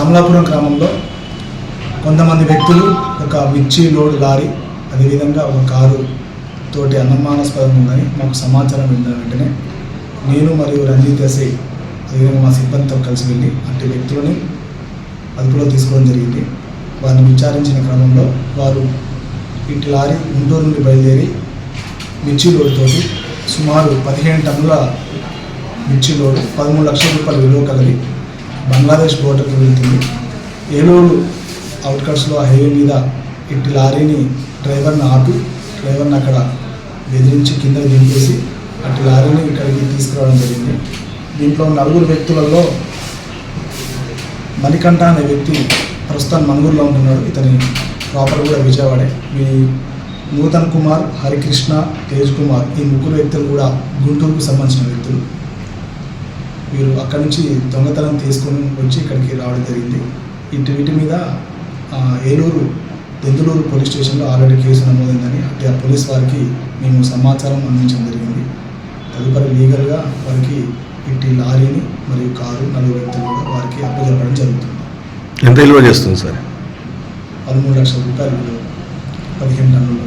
అమలాపురం గ్రామంలో కొంతమంది వ్యక్తులు ఒక మిర్చి లోడ్ లారీ అదేవిధంగా ఒక కారు తోటి అనుమానాస్పదం ఉందని మాకు సమాచారం వెళ్ళిన వెంటనే నేను మరియు రంజిత్ ఎస్ఐ అదేవిధంగా మా సిబ్బందితో కలిసి వెళ్ళి అట్టి వ్యక్తులని అదుపులో తీసుకోవడం జరిగింది. వారిని విచారించిన క్రమంలో వారు ఇటు లారీ గుంటూరు నుండి బయలుదేరి మిర్చి లోడ్తో సుమారు పదిహేను టన్నుల మిర్చి లోడ్ పదమూడు లక్షల రూపాయల విలువ కలిగి బంగ్లాదేశ్ బోర్డర్కి వెళ్తుంది. ఏలూరు అవుట్కట్స్లో హైవే మీద ఇట్టి లారీని డ్రైవర్ని ఆపి డ్రైవర్ని అక్కడ బెదిరించి కింద దింపేసి అట్టి లారీని ఇక్కడికి తీసుకురావడం జరిగింది. దీంట్లో నలుగురు వ్యక్తులలో మణికంఠ అనే వ్యక్తి ప్రస్తుతం మనుగురులో ఉంటున్నాడు. ఇతని ప్రాపర్ కూడా విజయవాడే. మీ నూతన్ కుమార్ హరికృష్ణ తేజ్ కుమార్ ఈ ముగ్గురు వ్యక్తులు కూడా గుంటూరుకు సంబంధించిన వ్యక్తులు. వీరు అక్కడి నుంచి దొంగతనం తీసుకొని వచ్చి ఇక్కడికి రావడం జరిగింది. ఇటు వీటి మీద ఏలూరు దెందులూరు పోలీస్ స్టేషన్లో ఆల్రెడీ కేసు నమోదైందని అటు ఆ పోలీస్ వారికి మేము సమాచారం అందించడం జరిగింది. తదుపరి లీగల్గా వారికి ఇట్టి లారీని మరియు కారు నలుగురు వ్యక్తులు కూడా వారికి అప్పచెప్పడం జరుగుతుంది. ఎంత విలువ చేస్తుంది సార్? పదమూడు లక్షల రూపాయలు పదిహేను టన్నులు.